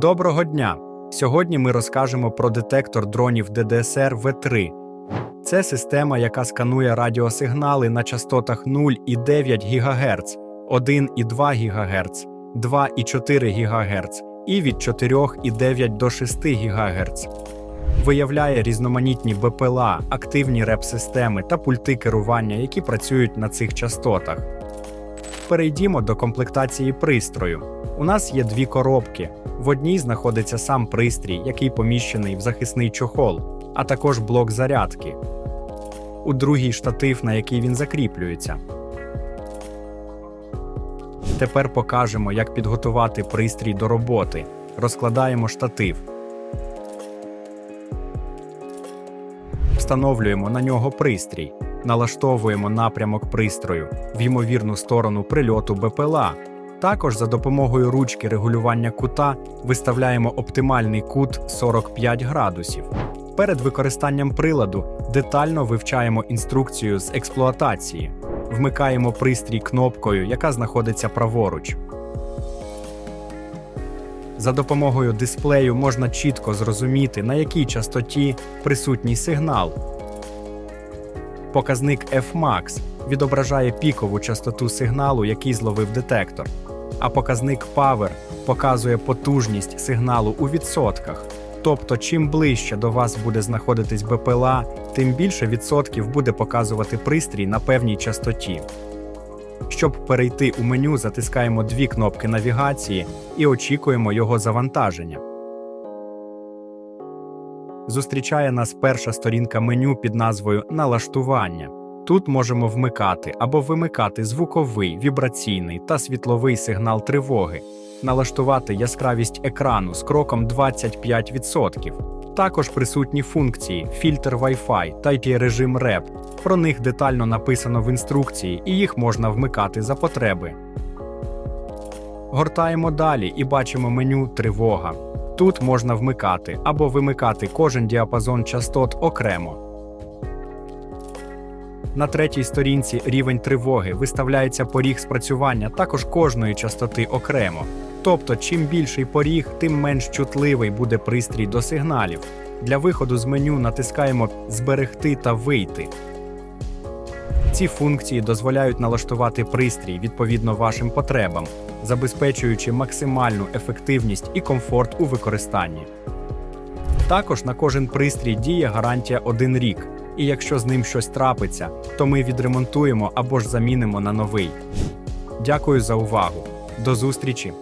Доброго дня! Сьогодні ми розкажемо про детектор дронів ДДСР В3. Це система, яка сканує радіосигнали на частотах 0,9 ГГц, 1,2 ГГц, 2,4 ГГц і від 4,9 до 6 ГГц. Виявляє різноманітні БПЛА, активні реп-системи та пульти керування, які працюють на цих частотах. Перейдімо до комплектації пристрою. У нас є дві коробки. В одній знаходиться сам пристрій, який поміщений в захисний чохол, а також блок зарядки. У другій штатив, на який він закріплюється. Тепер покажемо, як підготувати пристрій до роботи. Розкладаємо штатив. Встановлюємо на нього пристрій, налаштовуємо напрямок пристрою в ймовірну сторону прильоту БПЛА. Також за допомогою ручки регулювання кута виставляємо оптимальний кут 45 градусів. Перед використанням приладу детально вивчаємо інструкцію з експлуатації, вмикаємо пристрій кнопкою, яка знаходиться праворуч. За допомогою дисплею можна чітко зрозуміти, на якій частоті присутній сигнал. Показник Fmax відображає пікову частоту сигналу, який зловив детектор, а показник Power показує потужність сигналу у відсотках. Тобто, чим ближче до вас буде знаходитись БПЛА, тим більше відсотків буде показувати пристрій на певній частоті. Щоб перейти у меню, затискаємо дві кнопки навігації і очікуємо його завантаження. Зустрічає нас перша сторінка меню під назвою Налаштування. Тут можемо вмикати або вимикати звуковий, вібраційний та світловий сигнал тривоги, налаштувати яскравість екрану з кроком 25%. Також присутні функції фільтр Wi-Fi та й режим REP. Про них детально написано в інструкції, і їх можна вмикати за потреби. Гортаємо далі і бачимо меню Тривога. Тут можна вмикати або вимикати кожен діапазон частот окремо. На третій сторінці рівень тривоги виставляється поріг спрацювання також кожної частоти окремо. Тобто, чим більший поріг, тим менш чутливий буде пристрій до сигналів. Для виходу з меню натискаємо Зберегти та вийти. Ці функції дозволяють налаштувати пристрій відповідно вашим потребам, забезпечуючи максимальну ефективність і комфорт у використанні. Також на кожен пристрій діє гарантія 1 рік, і якщо з ним щось трапиться, то ми відремонтуємо або ж замінимо на новий. Дякую за увагу. До зустрічі!